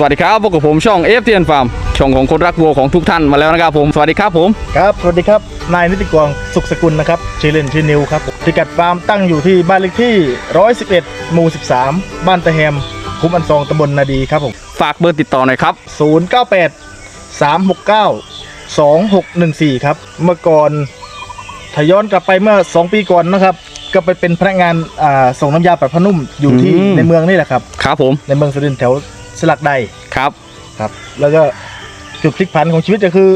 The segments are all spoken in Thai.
สวัสดีครับพบกับผมช่อง f t n Farm ช่องของคนรักวัวของทุกท่านมาแล้วนะครับผมสวัสดีครับผมครับสวัสดีครับนายนิติกรสุขสกุลนะครับชื่อเล่นชื่อนิวครับพิกัดฟาร์มตั้งอยู่ที่บ้านเลขที่ 111 หมู่ 13 บ้านตะแฮมคุ้มอันซองตำบลนาดีครับผมฝากเบอร์ติดต่อหน่อยครับ 098 369 2614 ครับ เมื่อก่อนถ้าย้อนกลับไปเมื่อ 2 ปีก่อนนะครับ ก็ไปเป็นพนักงานอ่าส่งน้ำยาปรับผ้านุ่มอยู่ที่อืมในเมืองนี่แหละครับครับผมในเมืองสุรินทร์แถว สลักใดครับครับ แล้วก็จุดพลิกผันของชีวิตก็คือ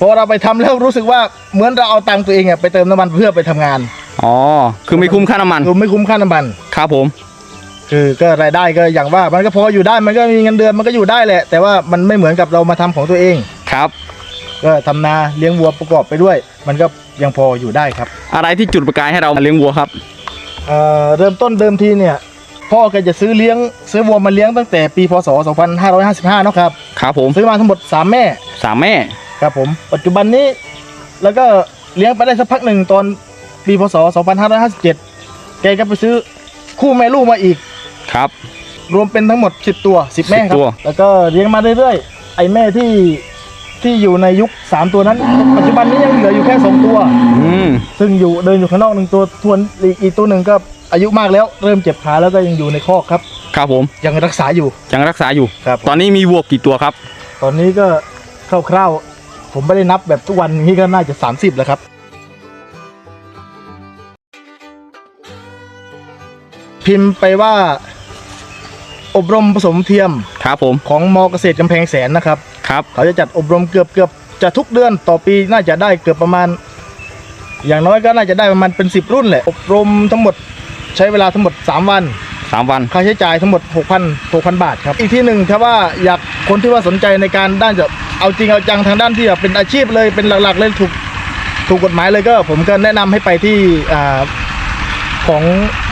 พอเราไปทำแล้วรู้สึกว่าเหมือนเราเอาตังค์ตัวเองอะไปเติมน้ำมันเพื่อไปทำงานอ๋อคือไม่คุ้มค่าน้ำมันคือไม่คุ้มค่าน้ำมันครับผม คือก็รายได้ก็อย่างว่ามันก็พออยู่ได้มันก็มีเงินเดือนมันก็อยู่ได้แหละ แต่ว่ามันไม่เหมือนกับเรามาทำของตัวเองครับ ก็ทำนาเลี้ยงวัวประกอบไปด้วย มันก็ยังพออยู่ได้ครับ อะไรที่จุดประกายให้เรามาเลี้ยงวัวครับเอ่อเริ่มต้นเดิมทีเนี่ย พ่อแกจะซื้อเลี้ยงซื้อวัวมาเลี้ยงตั้งแต่ปีพศ 2555เนาะครับครับผมซื้อมาทั้งหมด 3 แม่ สามแม่ ครับผม ปัจจุบันนี้ แล้วก็เลี้ยงไปได้สักพักหนึ่งตอนปีพศ 2557 แกก็ไปซื้อคู่แม่ลูกมาอีก ครับ รวมเป็นทั้งหมด 10 ตัว 10 แม่ครั10ตัวบแล้วก็เลี้ยงมาเรื่อยๆ ไอ้แม่ที่ที่อยู่ในยุค 3 ตัวนั้น ปัจจุบันนี้ยังเหลืออยู่แค่ 2 ตัว อืมซึ่งอยู่เดินอยู่ข้างนอกหนึ่งตัวทวนอีกอีกตัวหนึ่งก็ อายุมากแล้ว เริ่มเจ็บขาแล้วก็ยังอยู่ในคอกครับ ครับผมยังรักษาอยู่ ยังรักษาอยู่ครับ ตอนนี้มีวัวกี่ตัวครับ ตอนนี้ก็คร่าวๆผมไม่ได้นับแบบทุกวันนี้ก็น่าจะ 30 แล้วครับ พิมพ์ไปว่า อบรมผสมเทียมครับผมของมเกษตรกำแพงแสนนะครับครับเขาจะจัดอบรมเกือบเกือบจะทุกเดือนต่อปีน่าจะได้เกือบประมาณ อย่างน้อยก็น่าจะได้ประมาณเป็นสิบรุ่นแหละอบรมทั้งหมด ใช้เวลาทั้งหมด 3 วัน สามวัน ค่าใช้จ่ายทั้งหมด 6,000 6,000 บาทครับ อีกที่หนึ่งถ้าว่าอยากคนที่ว่าสนใจในการด้านจะเอาจริงเอาจังทางด้านที่แบบเป็นอาชีพเลยเป็นหลักๆเลยถูกถูกกฎหมายเลยก็ ผมก็แนะนำให้ไปที่อ่าของ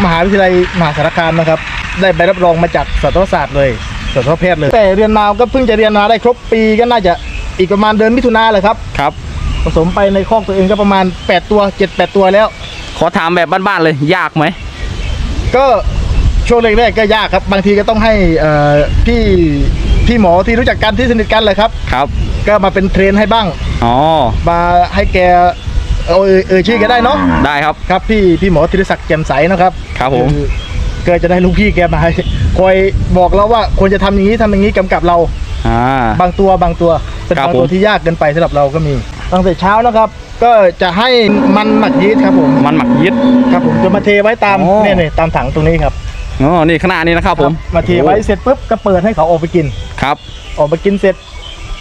มหาวิทยาลัยมหาสารคามนะครับ ได้ใบรับรองมาจากสัตวศาสตร์เลยสัตวแพทย์เลย แต่เรียนมาก็เพิ่งจะเรียนมาได้ครบปีก็น่าจะอีกประมาณเดือนมิถุนาเลยครับ ครับ ผสมไปในคอกตัวเองก็ประมาณ 8 ตัว 7-8 ตัวแล้ว ขอถามแบบบ้านๆเลย ยากไหม ก็ช่วงแรกๆก็ยากครับ บางทีก็ต้องให้เอ่อพี่พี่หมอที่รู้จักกันที่สนิทกันเลยครับ ครับ ก็มาเป็นเทรนให้บ้าง อ๋อ มาให้แกเอ่ยเอ่ยเอ่ยชื่อแกได้เนาะได้ครับ ครับพี่พี่หมอธีรศักดิ์แจ่มใสนะครับครับผม อก็จะได้ลูกพี่แกมาคอยบอกเราว่าควรจะทำอย่างนี้ทำอย่างนี้กำกับเรา อ่า บางตัวบางตัวเป็นครับบางตัวผมที่ยากเกินไปสำหรับเราก็มี ตั้งแต่เช้านะครับ ก็จะให้มันหมักยีสต์ครับผมมันหมักยิดครับผมจะมาเทไว้ตามอ๋อ เนี่ยเนี่ยตามถังตรงนี้ครับอ๋อนี่ขนาดนี้นะครับผมมาเทไว้เสร็จปุ๊บก็เปิดให้เขาออกไปกิน ครับ ออกมากินเสร็จ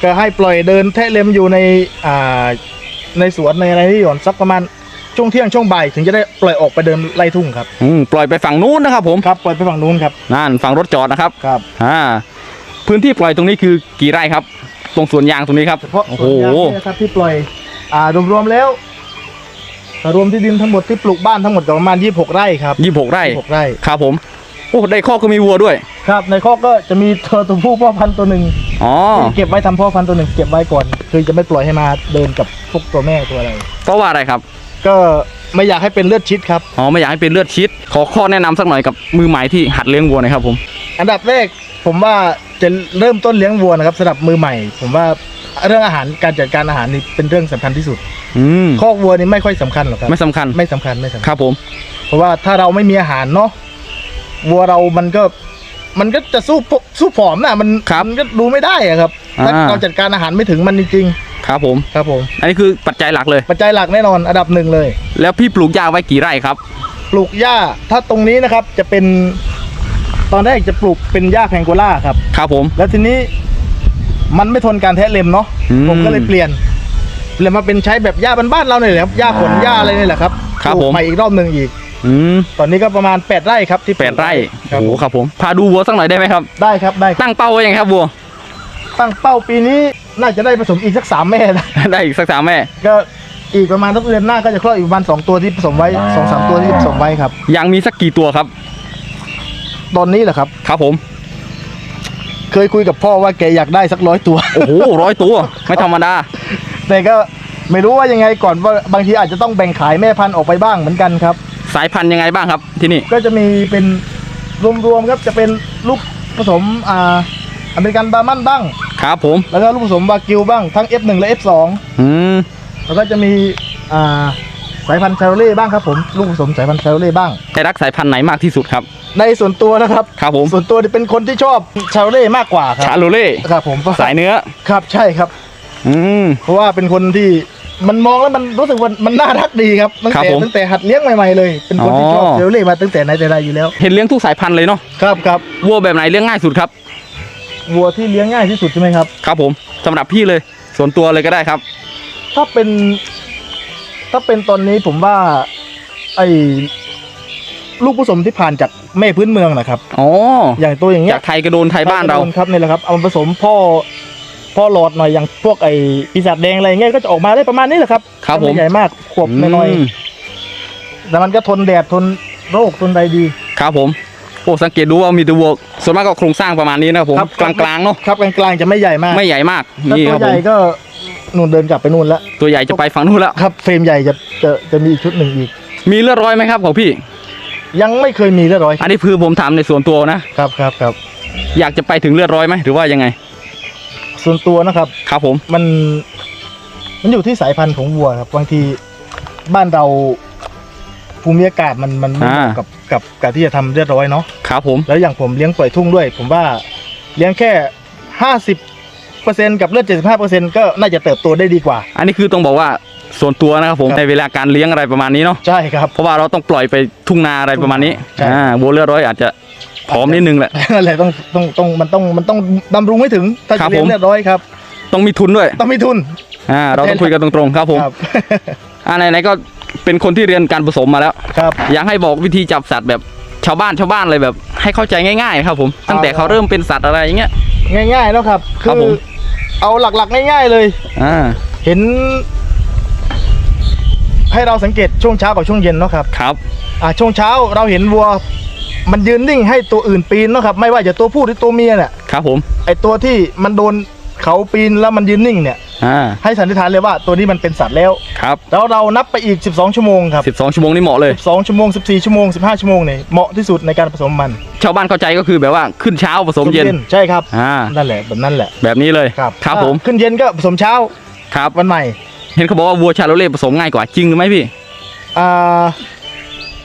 ก็ให้ปล่อยเดินแทะเล็มอยู่ในอ่าในสวนในอะไรที่หย่อนสักประมาณช่วงเที่ยงช่วงบ่ายถึงจะได้ปล่อยออกไปเดินไล่ทุ่งครับอืมปล่อยไปฝั่งนู้นนะครับผมครับปล่อยไปฝั่งนู้นครับนั่นฝั่งรถจอดนะครับครับ อ่าพื้นที่ปล่อยตรงนี้คือกี่ไร่ครับ ตรงสวนยางตรงนี้ครับเฉพาะโอ้สโหวนยางเนี่ยนะครับที่ปล่อย อ่ารวมๆแล้วถ้ารวมที่ดินทั้งหมดที่ปลูกบ้านทั้งหมดก็ประมาณ 26 ไร่ครับยี่สิบหกไร่26ไร่ครับผมโอ้ได้ข้อก็มีวัวด้วยครับ ในคอกก็จะมีตัวตัวผู้พ่อพันธุ์ตัวหนึ่งอ๋อเก็บไว้ทำพ่อพันธุ์ตัวหนึ่งเก็บไว้ก่อน คือจะไม่ปล่อยให้มาเดินกับพวกตัวแม่ตัวอะไร เพราะว่าอะไรครับก็ไม่อยากให้เป็นเลือดชิดครับ อ๋อไม่อยากให้เป็นเลือดชิด ขอข้อแนะนำสักหน่อยกับมือใหม่ที่หัดเลี้ยงวัวหนะครับผม อันดับแรกผมว่า จะเริ่มต้นเลี้ยงวัวนะครับสำหรับมือใหม่ ผมว่าเรื่องอาหารการจัดการอาหารนี่เป็นเรื่องสำคัญที่สุดอืมคอกวัวนี่ไม่ค่อยสำคัญหรอกครับไม่สำคัญไม่สำคัญไม่สำคัญ ครับผม เพราะว่าถ้าเราไม่มีอาหารเนาะวัวเรามันก็ มันก็จะสู้พวกสู้ผอมนะมันครับมันก็ดูไม่ได้อะครับถ้าอ่า เราจัดการอาหารไม่ถึงมันจริงครับผม ๆครับผม อันนี้คือปัจจัยหลักเลย ปัจจัยหลักแน่นอนอันดับหนึ่งเลย แล้วพี่ปลูกหญ้าไว้กี่ไร่ครับ ปลูกหญ้าถ้าตรงนี้นะครับจะเป็น ตอนแรกจะปลูกเป็นหญ้าแพงโกล่าครับ ครับผม แล้วทีนี้มันไม่ทนการแทะเล็มเนาะอืมผมก็เลยเปลี่ยนเปลี่ยนมาเป็นใช้แบบหญ้าบ้านๆเราเนี่ยแหละครับหญ้าขนหญ้าอะไรนี่แหละครับครับปลูผมกใหม่อีกรอบหนึ่งอีก อืมตอนนี้ก็ประมาณ 8 ไร่ครับที่ปแปลูดกไร่ครับโอ้โหครับผมพาดูวัวสักหน่อยได้ไหมครับ ได้ครับได้ครับตั้งเป้าไว้ยังไงครับวัว ตั้งเป้าปีนี้น่าจะได้ผสมอีกสักสามแม่นะ ได้อีกสักสามแม่ ก็อีกประมาณสักเดือนหน้าก็จะคลอดอีกประมาณสองตัวที่ผสมไว้สองสามตัวที่ผสมไว้ครับ ยังมีสักกี่ตัวครับ ตอนนี้แหละครับ ครับผม เคยคุยกับพ่อว่าแกอยากได้สักร้อยตัว โอ้โหร้อยตัว ไม่ธรรมดา แต่ก็ไม่รู้ว่ายังไงก่อนว่าบางทีอาจจะต้องแบ่งขายแม่พันธุ์ออกไปบ้างเหมือนกันครับ สายพันธุ์ยังไงบ้างครับที่นี่ ก็จะมีเป็นรวมๆครับจะเป็นลูกผสมอ่าอเมริกันบาร์มันบ้าง ครับผม แล้วก็ลูกผสมวากิวบ้าง ทั้ง F1 และ F2 อืม แล้วก็จะมีอ่าสายพันธุ์ชาโรเล่บ้างครับผม ลูกผสมสายพันธุ์ชาโรเล่บ้างไอรักสายพันธุ์ไหนมากที่สุดครับ ในส่วนตัวนะครับครับผม ส่วนตัวนี่เป็นคนที่ชอบชาโรเล่มากกว่าคชารับโลเล่ครับผมสายเนื้อครับใช่ครับ อืมเพราะว่าเป็นคนที่มันมองแล้วมันรู้สึกว่ามันน่ารักดีครับตั้งครับแต่ผมตั้งแต่หัดเลี้ยงใหม่ๆเลย เป็นคนที่ชอบอ๋อชาโรเล่มาตั้งแต่ไหนแต่ไรอยู่แล้ว เห็นเลี้ยงทุกสายพันธุ์เลยเนาะครับครับวัวแบบไหนเลี้ยงง่ายสุดครับวัวที่เลี้ยงง่ายที่สุดใช่ไหมครับ ครับผมสำหรับพี่เลย ส่วนตัวเลยก็ได้ครับ ถ้าเป็น ถ้าเป็นตอนนี้ผมว่า ไอ้ลูกผสมที่ผ่านจาก แม่พื้นเมืองนะครับ อ๋อ อย่างตัวอย่างเงี้จายกไทยกระโดนไทยบ้านเรา ครับนี่แหละครับเอามาผสมพ่อพ่อหลอดหน่อยอย่างพวกไอ้ปีศาจแดงอะไรเงี้ยก็จะออกมาได้ประมาณนี้แหละครับครับผม ไใหญ่มากขวบน้อยอืมๆแต่มันก็ทนแดดทนโรคทนใดดี ครับผม โอ้สังเกตดูว่ามีตัววัวส่วนมากก็โครงสร้างประมาณนี้นะครับผมครับ กลางๆเนาะครับกลางๆจะไม่ใหญ่มากไม่ใหญ่มากถ้านี่ตัควรับใหผมญ่ก็นู่นเดินกลับไปนู่นแล้วตัวใหญ่จะไปฝั่งนู้นแล้ว ครับเฟรมใหญ่จะจะจะมีอีกชุดหนึ่งอีก มีเลือดร้อยไหมครับของพี่ ยังไม่เคยมีเรียบร้อยอันนี้คือผมถามในส่วนตัวนะ ครับครับครับอยากจะไปถึงเลือดร้อยไหมหรือว่ายังไง ส่วนตัวนะครับ ครับผม มัน มันอยู่ที่สายพันธุ์ของวัวครับบางทีบ้านเราภูมิอากาศมันมันไม่เหมาะกับกับการที่จะทำเรียบร้อยเนาะครับผม แล้วอย่างผมเลี้ยงปล่อยทุ่งด้วย ผมว่าเลี้ยงแค่ห้าสิบเปอร์เซ็นกับเลือดเจ็ดสิบห้าเปอร์เซ็นก็น่าจะเติบโตได้ดีกว่า อันนี้คือต้องบอกว่า ส่วนตัวนะครับผมครับในเวลาการเลี้ยงอะไรประมาณนี้เนาะใช่ครับ เพราะว่าเราต้องปล่อยไปทุ่งนาอะไรประมาณนี้ใช่ อ่าวัวเลือดร้อยอาจจะผอมนิดนึงแหละ นั่นแหละต้องต้องต้องมันต้องมันต้องบำรุงให้ถึงถ้าครัจะบเลี้ยผงมเรียบร้อยครับ ต้องมีทุนด้วยต้องมีทุนอ่าเราต้องคุยกันตรงๆครับผมครับ อ่าไหนๆก็เป็นคนที่เรียนการผสมมาแล้ว ครับ อยากให้บอกวิธีจับสัตว์แบบชาวบ้านชาวบ้านเลยแบบ ให้เข้าใจง่ายๆครับผมตั้งแต่เอาเขาเริ่มเป็นสัตว์อะไรอย่างเงี้ย ง่ายๆแล้วครับครัคืบผม เอาหลักๆง่าย ๆเลย อ่า เห็น ให้เราสังเกตช่วงเช้ากับช่วงเย็นเนาะครับครับอ่าช่วงเช้าเราเห็นวัว มันยืนนิ่งให้ตัวอื่นปีนเนาะครับไม่ว่าจะตัวผู้หรือตัวเมียเนี่ยครับผมไอตัวที่มันโดนเขาปีนแล้วมันยืนนิ่งเนี่ยอ่าให้สันนิษฐานเลยว่าตัวนี้มันเป็นสัตว์แล้วครับแล้วเรานับไปอีก 12 ชั่วโมงครับ12ชั่วโมงนี่เหมาะเลย12ชั่วโมง14ชั่วโมง15ชั่วโมงเนี่ยเหมาะที่สุดในการผสมมัน ชาวบ้านเข้าใจก็คือแบบว่าขึ้นเช้าผสมเย็นใช่ครับอ่านั่นแหละแบบนั้นแหละ แบบนี้เลยครับครับผมอ่าขึ้นเย็นก็ผสมเช้าครับวันใหม่ เห็นเขาบอกว่าวัวชาโลเล่ผสมง่ายกว่าจริงหรือไม่พี่อ่า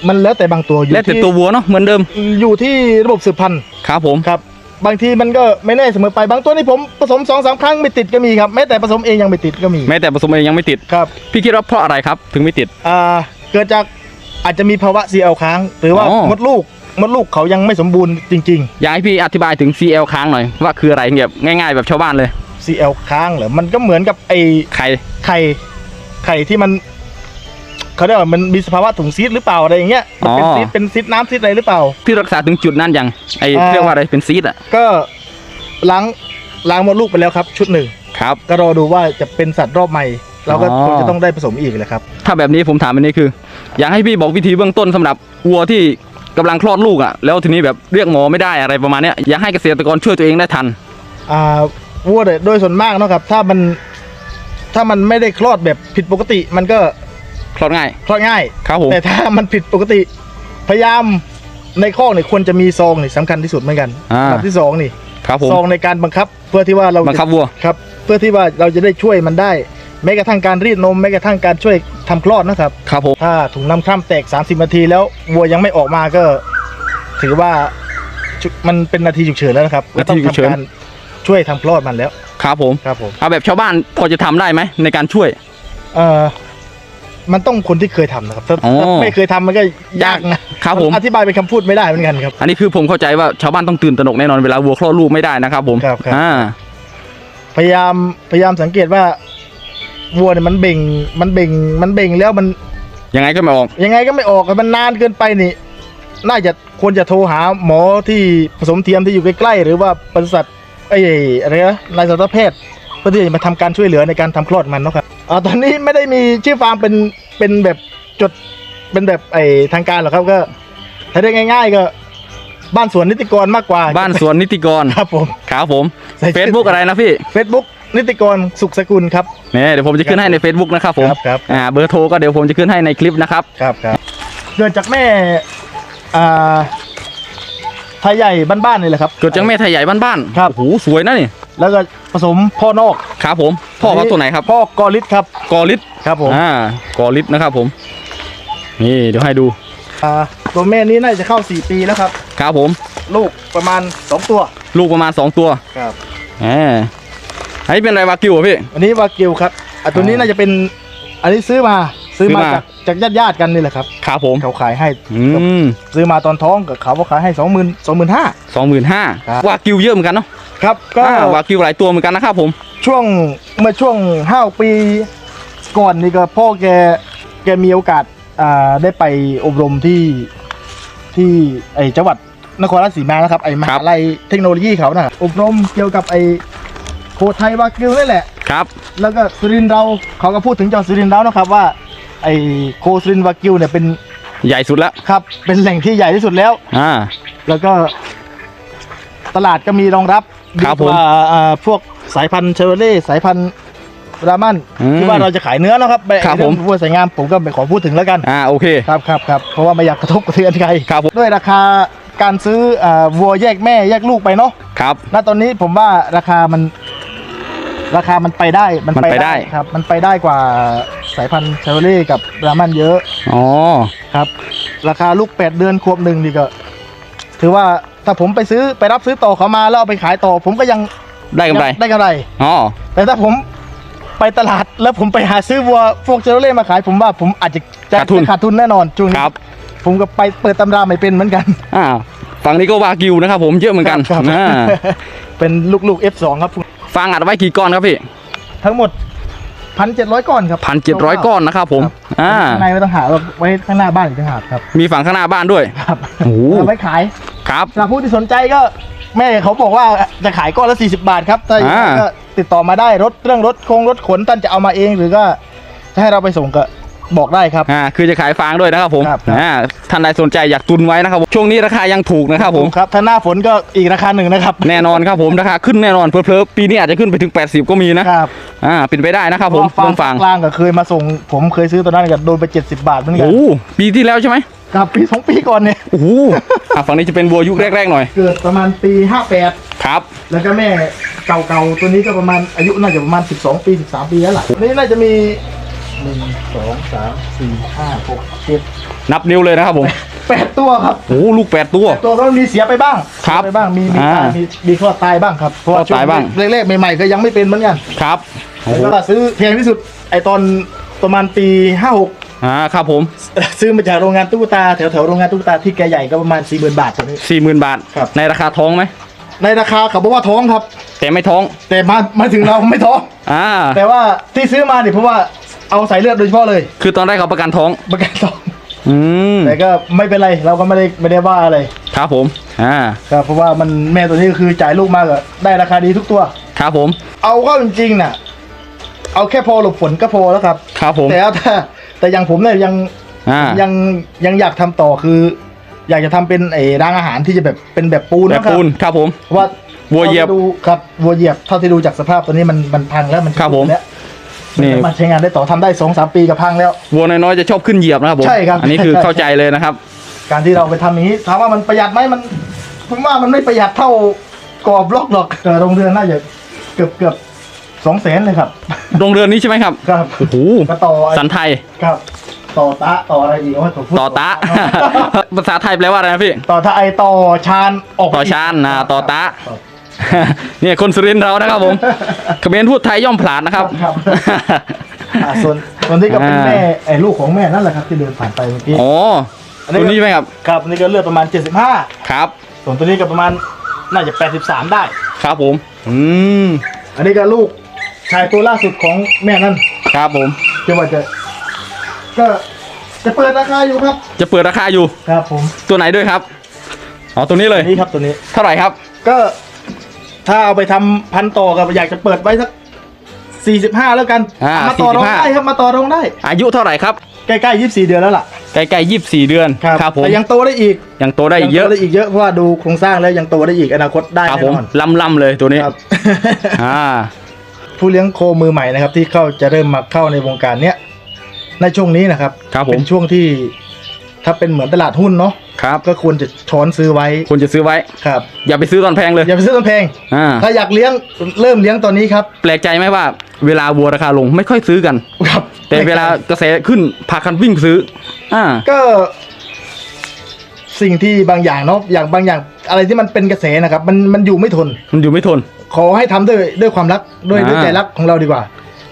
มันแล้วแต่บางตัวอยู่แล้วแต่ที่ตัววัวเนาะเหมือนเดิมอยู่ที่ระบบสืบพันธุ์ครับผมครับ บางทีมันก็ไม่แน่เสมอไปบางตัวนี่ผมผสมสองสามครั้งไม่ติดก็มีครับแม้แต่ผสมเองยังไม่ติดก็มีแม้แต่ผสมเองยังไม่ติด ครับพี่คิดว่าเพราะอะไรครับ ถึงไม่ติด อ่าเกิดจากอาจจะมีภาวะ CL ค้าง หรือว่าอ๋อ มดลูกมดลูกเขายังไม่สมบูรณ์จริง อยากให้พี่อธิบายถึง CL ค้างหน่อยว่าคืออะไรแบบง่าย ๆ แบบชาวบ้านเลย ๆ CL ค้างเหรอมันก็เหมือนกับไอ้ใคร ไข่ ไข่ที่มันเขาเรียกว่ามันมีสภาวะถุงซีดหรือเปล่าอะไรอย่างเงี้ยมันเป็นอ๋อ ซีดเป็นซีดน้ำซีดอะไรหรือเปล่า พี่รักษาถึงจุดนั้นยังไออ่า เรียกว่าอะไรเป็นซีดอะก็ล้างล้างมดลูกไปแล้วครับ ชุดหนึ่งครับ ก็รอดูว่าจะเป็นสัตว์รอบใหม่ เราก็อ๋อ คงจะต้องได้ผสมอีกแหละครับ ถ้าแบบนี้ผมถามอันนี้คือ อยากให้พี่บอกวิธีเบื้องต้นสำหรับวัวที่กำลังคลอดลูกอะแล้วทีนี้แบบเรียกหมอไม่ได้อะไรประมาณเนี้ยอยากให้เกษตรกรช่วยตัวเองได้ทัน อ่าวัวเนี่ยโดยส่วนมากเนาะครับ ถ้ามัน ถ้ามันไม่ได้คลอดแบบผิดปกติ มันก็คลอดง่าย คลอดง่ายครับผมแต่ถ้ามันผิดปกติ พยายามในข้อกเนี่ยควรจะมีซองนี่สำคัญที่สุดเหมือนกันอ่า อันดับที่สองนี่ครับผมซองในการบังคับ เพื่อที่ว่าเราบังคับวัว ครับ เพื่อที่ว่าเราจะได้ช่วยมันได้ แม้กระทั่งการรีดนมแม้กระทั่งการช่วยทำคลอดนะครับ ครับผม ถ้าถุงน้ำคร่ำแตก 30 นาทีแล้ววัวยังไม่ออกมาก็ ถือว่าฉุมันเป็นนาทีฉุกเฉินแล้วนะครับก็ต้องทำการช่วยทำคลอดมันแล้ว ครับผม ครับผมเอาแบบชาวบ้านพอจะทำได้ไหมในการช่วย เอ่อมันต้องคนที่เคยทำนะครับถ้าอ๋อถ้าไม่เคยทำมันก็ยากนะครับผม อธิบายเป็นคำพูดไม่ได้เหมือนกันครับ อันนี้คือผมเข้าใจว่าชาวบ้านต้องตื่นตระหนกแน่นอนเวลาวัวคลอดลูกไม่ได้นะครับผมครับครับ อ่า พยายามพยายามสังเกตว่าวัวเนี่ยมันเบ่งมันเบ่งมันเบ่งแล้วมันยังไงก็ไม่ออก ยังไงก็ไม่ออกมันนานเกินไปนี่ น่าจะควรจะโทรหาหมอที่ผสมเทียมที่อยู่ใกล้ๆหรือว่าปศุสัตว์ ไอ้อะไรนะนายสัตวแพทย์เพื่อที่จะมาทำการช่วยเหลือในการทำคลอดมันเนาะครับอ่าตอนนี้ไม่ได้มีชื่อฟาร์มเป็นเป็นแบบจดเป็นแบบไอ้ทางการหรอกครับก็ถ้าเรียกง่าย ๆ ก็ บ้านสวนนิติกรมากกว่า บ้านสวนนิติกรครับผมครับผมใส่ชื่อเฟซบุ๊กอะไรนะพี่ Facebook นิติกรสุขสกุลครับเนี่ยเดี๋ยวผมจะขึ้นให้ใน Facebook นะครับผมครับครับอ่าเบอร์โทรก็เดี๋ยวผมจะขึ้นให้ในคลิปนะครับครับครับเกิดจากแม่อ่า ไทยใหญ่บ้านๆนี่แหละครับ เกิดจากแม่ไทยใหญ่บ้านๆครับ โอ้โหสวยนะนี่ แล้วก็ผสมพ่อนอกครับผม พ่อเขาตัวไหนครับ พ่อกอลิสครับ กอลิสครับผม อ่ากอลิสนะครับผม นี่เดี๋ยวให้ดู อ่า ตัวแม่นี้น่าจะเข้า 4 ปีแล้วครับ ครับผม ลูกประมาณ 2 ตัว ลูกประมาณ 2 ตัว ครับแหมอันนี้เป็นอะไรวากิวเหรอพี่ อันนี้วากิวครับ อะตัวนี้อ่าน่าจะเป็น อันนี้ซื้อมา ซื้อมาซื้อมาจากจากญาติญาติๆกันนี่แหละครับครับผมเขาขายให้อืมซื้อมาตอนท้องกับเขาเขาขายให้สองหมื่นสองหมื่นห้าสองหมื่นห้าครับวากิวเยอะเหมือนกันเนาะครับก็อ่าวากิวหลายตัวเหมือนกันนะครับผม ช่วงเมื่อช่วงห้าปีก่อนนี่ก็พ่อแกแกมีโอกาสอ่าได้ไปอบรมที่ที่ไอจังหวัดนครราชสีมานะครับไอมหาลัยเทคโนโลยีเขานะอบรมเกี่ยวกับไอโคไทยวากิวนี่แหละครับ แล้วก็สุรินทร์เราเขาก็พูดถึงเจ้าสุรินทร์เรานะครับว่า ไอโคสุรินทร์วากิวเนี่ยเป็นใหญ่สุดแล้วครับ เป็นแหล่งที่ใหญ่ที่สุดแล้ว อ่า แล้วก็ตลาดก็มีรองรับครับดีกว่าอ่าพวกสายพันธุ์เชอร์เล่สายพันธุ์รามันอืมที่ว่าเราจะขายเนื้อนะครับไปครับเรื่องผม วัวสายงามผมก็ไม่ขอพูดถึงแล้วกัน อ่าโอเค ครับครับครับเพราะว่าไม่อยากกระทบกระเทือนใครครับผม ด้วยราคาการซื้ออ่าวัวแยกแม่แยกลูกไปเนาะครับ ณตอนนี้ผมว่าราคามัน ราคามันไปได้มันไปได้ ครับ มันไปได้กว่า สายพันธุ์เชอร์เล่กับรามันเยอะอ๋อ ครับ ราคาลูกแปดเดือนควบหนึ่งนี่ก็ ถือว่าถ้าผมไปซื้อไปรับซื้อต่อเขามาแล้วเอาไปขายต่อ ผมก็ยังได้กำไร ได้กำไร อ๋อ แต่ถ้าผมไปตลาดแล้วผมไปหาซื้อวัวพวกเชอร์เล่มาขายผมว่าผมอาจจะจะขาดทุน จะขาดทุนแน่นอนช่วงคนี้รับ ผมก็ไปเปิดตำราไม่เป็นเหมือนกัน อ่า ฝั่งนี้ก็วากิวนะครับผมเยอะเหมือนกันครับอ่าเป็นลูกๆ F2 ครับ ฟางอัดไว้กี่ก้อนครับพี่ ทั้งหมด พันเจ็ดร้อยก้อนครับพันเจ็ดร้อยก้อนนะครับผมครับอ่าข้างในไม่ต้องหาเราไว้ข้างหน้าบ้านอีกต่างหากครับ มีฝั่งข้างหน้าบ้านด้วยครับโอ้โหเอาไว้ขายครับสำหรับผู้ที่สนใจก็แม่เขาบอกว่าจะขายก้อนละ 40 บาทครับถ้าอย่างนั้นอ่าก็ติดต่อมาได้รถเรื่องรถโครงรถขนท่านจะเอามาเองหรือก็จะให้เราไปส่งก็ บอกได้ครับ อ่าคือจะขายฟางด้วยนะครับผมครับครับ อ่าท่านใดสนใจอยากตุนไว้นะครับผมช่วงนี้ราคายังถูกนะครับผม ครับถ้าหน้าฝนก็อีกราคาหนึ่งนะครับแน่นอนครับผมราคาขึ้นแน่นอนเพลอๆปีนี้อาจจะขึ้นไปถึง 80 ก็มีนะครับอ่าเป็นไปได้นะครับผมฟาเรื่งองฟางกลางก็เคยมาส่ง ผมเคยซื้อตัวนั้นก็โดนไป 70 บาทเหมือนกันโอ้โหปีที่แล้วใช่ไหมครับปีสองปีก่อนเนี่ยโอ้โหอะฝั่งนี้จะเป็นวัวยุคแรกๆหน่อยเกิดประมาณปี 58 ครับแล้วก็แม่เก่าๆตัวนี้ก็ประมาณอายุน่าจะประมาณ 12 ปี 13 ปีแล้วล่ะนี่น่าจะมี 1 2 3 4 5 6 7นับนิ้วเลยนะครับผม8ตัวครับโอ้โหลูกแปดตัว ตัวก็มีเสียไปบ้างครับเสียไปบ้างมีมีอ่าตายมีมีคลอดตายบ้างครับเพราะว่าคลอดตายบ้างช่วแรกๆใหม่ๆก็ยังไม่เป็นเหมือนกันครับโอ้โหแล้วก็ซื้อแพงที่สุดไอตอนประมาณปี56อ่าครับผม ซื้อมาจากโรงงานตุ๊กตาแถวแถวๆโรงงานตุ๊กตาที่แกใหญ่ก็ประมาณ40,000บาทตัวนี้สี่หมื่นบาทครับในราคาท้องไหมในราคาเขาบอกว่าท้องครับ แต่ไม่ท้อง แต่มามาถึงเราไม่ท้องอ่าแต่ว่าที่ซื้อมาเนี่ยเพราะว่า เอาสายเลือดโดยเฉพาะเลย คือตอนแรกเขาประกันท้อง ประกันท้องอืมแต่ก็ไม่เป็นไรเราก็ไม่ได้ไม่ได้ว่าอะไรครับผมอ่าครับเพราะว่ามันแม่ตัวนี้ก็คือจ่ายลูกมาก็ได้ราคาดีทุกตัวครับผม เอาเข้าจริงๆน่ะ เอาแค่พอหลบฝนก็พอแล้วครับครับผมแต่ถ้าแต่อย่างผมเนี่ยยังอ่ายังยังอยากทำต่อคือ อยากจะทำเป็นไอ้ร้านอาหารที่จะแบบเป็นแบบปูนแบบนะครับปูนครับผมเพราะว่าวัวเหยียบท่าที่ดูครับวัวเหยียบเท่าที่ดูจากสภาพตัวนี้มันมันพังแล้วมันครับผมแล้ว นี่มันใช้งานได้ต่อทำได้สองสามปีก็พังแล้ว วัวน้อยๆจะชอบขึ้นเหยียบนะครับผมใช่ครับ อันนี้คือใช่เข้าใจเลยนะครับ การที่เราไปทำอย่างนี้ถามว่ามันประหยัดไหมมันผมว่ามันไม่ประหยัดเท่ากรอบบล็อกหรอกแต่โรงเรือนน่าจะเกือบเกือบสองแสนเลยครับ โรงเรือนนี้ใช่ไหมครับครับ โอ้โหก็ต่อไอ้สันไทย ครับ ต่อตะต่ออะไรอีกโอ้ยผมพูดต่อตะ ภาษาไทยแปลว่าอะไรนะพี่ ต่อถ้าไอต่อชานออกต่อชานนะต่อตะครับ เนี่ยคนสุรินทร์เรานะครับผมเขมรพูดไทยย่อมผลาดนะครับ ครับอ่าส่วนส่วนนี้ก็เป็นอ่าแม่ไอ้ลูกของแม่นั่นแหละครับ ที่เดินผ่านไปเมื่อกี้อ๋อตัวนี้ใช่ไหมครับ ครับอันนี่ก็เลือดประมาณ 75 ครับ ส่วนตัวนี้ก็ประมาณน่าจะ 83 ได้ ครับผม อืม อันนี้ก็ลูกชายตัวล่าสุดของแม่นั่น ครับผมที่ว่าจะก็จะเปิดราคาอยู่ครับ จะเปิดราคาอยู่ ครับผม ตัวไหนด้วยครับ อ๋อ ตัวนี้เลย นี่ครับตัวนี้ เท่าไหร่ครับ ก็ ถ้าเอาไปทำพันต่อกับอยากจะเปิดไว้สัก45แล้วกัน อ่ามาต่อรอง45 ได้ครับมาต่อรองได้ อายุเท่าไหร่ครับ ใกล้ๆ24เดือนแล้วล่ะใกล้ๆยี่สิบสี่เดือนครับผมแต่ยังโตได้อีกยังโตได้อีกเยอะงโตได้อีกเยอะเพราะว่าดูโครงสร้างแล้วยังโตได้อีกอนาคตได้ครับแน่ผมนอนลำลำๆเลยตัวนี้ครับ อ่า ผู้เลี้ยงโคมือใหม่นะครับ ที่เข้าจะเริ่มมาเข้าในวงการเนี้ยในช่วงนี้นะครับ ครับผม เป็นช่วงที่ถ้าเป็นเหมือนตลาดหุ้นเนาะ ครับ ก็ควรจะช้อนซื้อไว้ควรจะซื้อไว้ ครับ อย่าไปซื้อตอนแพงเลย อย่าไปซื้อตอนแพง อ่า ถ้าอยากเลี้ยงเริ่มเลี้ยงตอนนี้ครับ แปลกใจไหมว่า เวลาวัวราคาลงไม่ค่อยซื้อกัน ครับ แต่เวลากระแสขึ้นพากันวิ่งซื้อ อ่า ก็ สิ่งที่บางอย่างเนาะอย่างบางอย่างอะไรที่มันเป็นกระแสนะครับ มันมันอยู่ไม่ทน มันอยู่ไม่ทน ขอให้ทำด้วยด้วยความรักด้วยอ่าด้วยใจรักของเราดีกว่า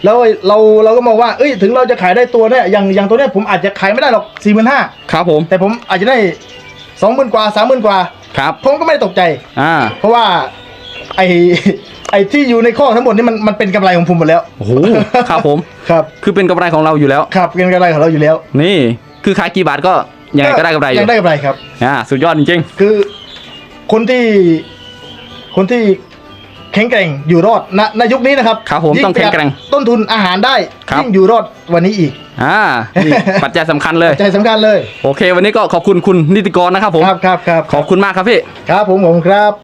แล้วเราเราก็มองว่าเอ้ยถึงเราจะขายได้ตัวเนี่ยอย่างอย่างตัวเนี้ยผมอาจจะขายไม่ได้หรอกสี่หมื่นห้าครับผมแต่ผมอาจจะได้สองหมื่นกว่าสามหมื่นกว่าครับผมก็ไม่ได้ตกใจ อ่า เพราะว่าไอไอที่อยู่ในข้อทั้งหมดนี่มันมันเป็นกำไรของผมหมดแล้วโอ้โหครับผมครับคือเป็นกำไรของเราอยู่แล้ว ครับเป็นกำไรของเราอยู่แล้ว นี่คือขายกี่บาทก็ยังไงก็ได้กำไรอยัยู่งได้กำไรครับอ่าสุดยอดจริงคือคนที่คนที่ แข็งแกร่งอยู่รอดณณยุคนี้นะครับครับผมยิ่ต้องแข็งแกร่งประหยัดต้นทุนอาหารได้ครับ ยิ่งอยู่รอดวันนี้อีกๆอ่านี่ ปัจจัยสำคัญเลย ใจสำคัญเลยโอเค วันนี้ก็ขอบคุณคุณนิติกรนะครับผม ครับครับครับขอบคุณมากครับพี่ ครับผมผมครับ